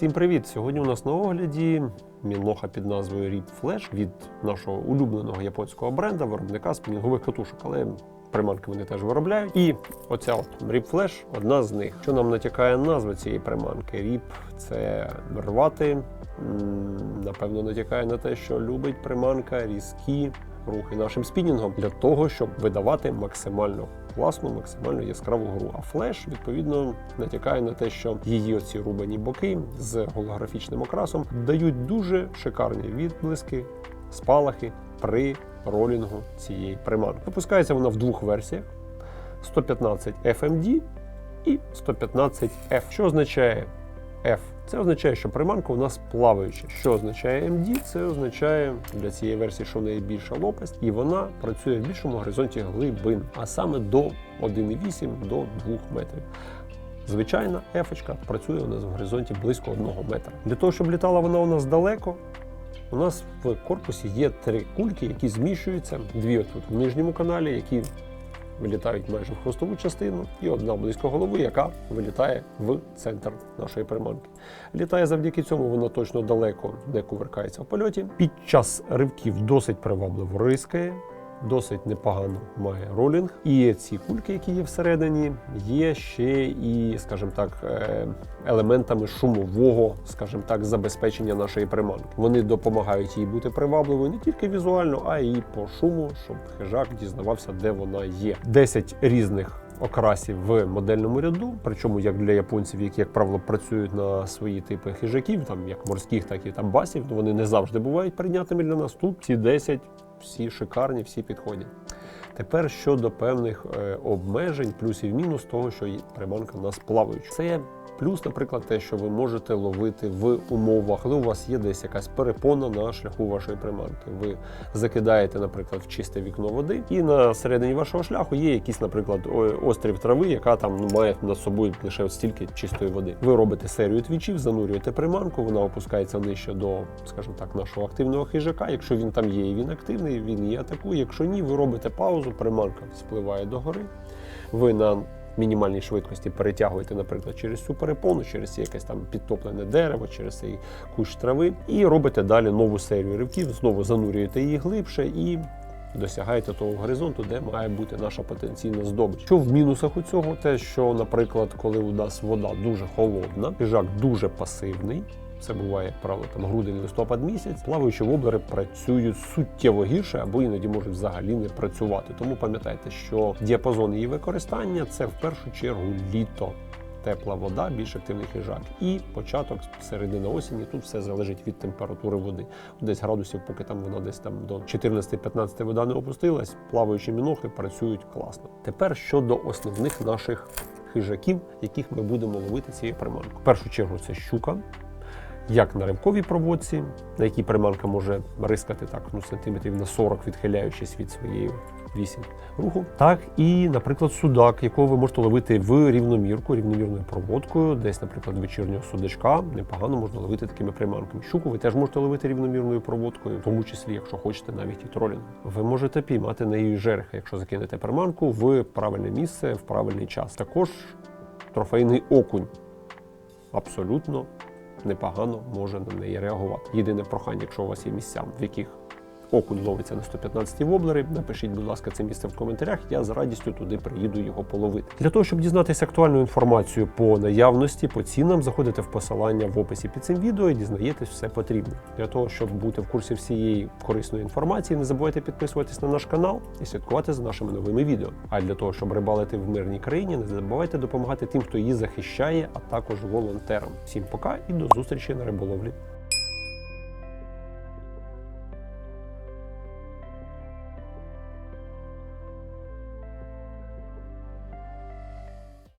Всім привіт! Сьогодні у нас на огляді мілоха під назвою Rip Flash від нашого улюбленого японського бренда, виробника спінінгових катушок. Але приманки вони теж виробляють. І оця от Rip Flash одна з них. Що нам натякає назва цієї приманки? Rip – це рвати. Напевно, натякає на те, що любить приманка різкі рухи нашим спінінгом для того, щоб видавати максимально класну, максимально яскраву гру. А флеш відповідно натякає на те, що її оці рубані боки з голографічним окрасом дають дуже шикарні відблиски, спалахи при ролінгу цієї приманки. Випускається вона в двох версіях: 115 FMD і 115 F. Що означає F? Це означає, що приманка у нас плаваюча. Що означає MD? Це означає для цієї версії, що в неї більша лопасть, і вона працює в більшому горизонті глибин, а саме до 1,8 до 2 метрів. Звичайна ефочка працює у нас в горизонті близько 1 метра. Для того, щоб літала вона у нас далеко, у нас в корпусі є три кульки, які зміщуються. Дві отут в нижньому каналі, які вилітають майже в хвостову частину, і одна близько голови, яка вилітає в центр нашої приманки. Літає завдяки цьому, воно точно далеко не кувиркається в польоті. Під час ривків досить привабливо рискає. Досить непогано має ролінг, і ці кульки, які є всередині, є ще і, скажімо так, е, елементами шумового, скажімо так, забезпечення нашої приманки. Вони допомагають їй бути привабливою не тільки візуально, а й по шуму, щоб хижак дізнавався, де вона є. 10 різних окрасів в модельному ряду, причому як для японців, які, як правило, працюють на свої типи хижаків, там як морських, так і там басів, то вони не завжди бувають прийнятними для нас. Тут ці 10 всі шикарні, всі підходять. Тепер щодо певних е, обмежень, плюсів мінус того, що приманка в нас плаваюча. Це плюс, наприклад, те, що ви можете ловити в умовах, коли у вас є десь якась перепона на шляху вашої приманки. Ви закидаєте, наприклад, в чисте вікно води, і на середині вашого шляху є якийсь, наприклад, острів трави, яка там ну, має над собою лише стільки чистої води. Ви робите серію твічів, занурюєте приманку, вона опускається нижче до, скажімо так, нашого активного хижака. Якщо він там є і він активний, він її атакує. Якщо ні, ви робите паузу, приманка спливає догори. Ви на мінімальній швидкості перетягуєте, наприклад, через цю перепону, через якесь там підтоплене дерево, через цей кущ трави, і робите далі нову серію ривків, знову занурюєте її глибше і. Досягаєте того горизонту, де має бути наша потенційна здобич. Що в мінусах у цього, те, що, наприклад, коли у нас вода дуже холодна, хижак дуже пасивний. Це буває правило там грудень, листопад місяць. Плаваючі воблери працюють суттєво гірше або іноді можуть взагалі не працювати. Тому пам'ятайте, що діапазон її використання це в першу чергу літо. Тепла вода, більш активний хижак. І початок середина осені. Тут все залежить від температури води. Десь градусів, поки там вона десь там до 14-15 вода не опустилась, плаваючі мінохи працюють класно. Тепер щодо основних наших хижаків, яких ми будемо ловити цією приманкою. В першу чергу це щука. Як на ривковій проводці, на якій приманка може рискати так ну, сантиметрів на 40, відхиляючись від своєї вісі руху, так і, наприклад, судак, якого ви можете ловити в рівномірку, рівномірною проводкою, десь, наприклад, вечірнього судачка, непогано можна ловити такими приманками. Щуку ви теж можете ловити рівномірною проводкою, в тому числі, якщо хочете, навіть і тролінг. Ви можете піймати нею і жереха, якщо закинете приманку в правильне місце, в правильний час. Також трофейний окунь абсолютно непогано може на неї реагувати. Єдине прохання, якщо у вас є місця, в яких окунь ловиться на 115 воблери, напишіть, будь ласка, це місце в коментарях. Я з радістю туди приїду його половити. Для того, щоб дізнатися актуальну інформацію по наявності, по цінам, заходите в посилання в описі під цим відео і дізнаєтесь все потрібне. Для того, щоб бути в курсі всієї корисної інформації, не забувайте підписуватись на наш канал і слідкувати за нашими новими відео. А для того, щоб рибалити в мирній країні, не забувайте допомагати тим, хто її захищає, а також волонтерам. Всім пока і до зустрічі на риболовлі.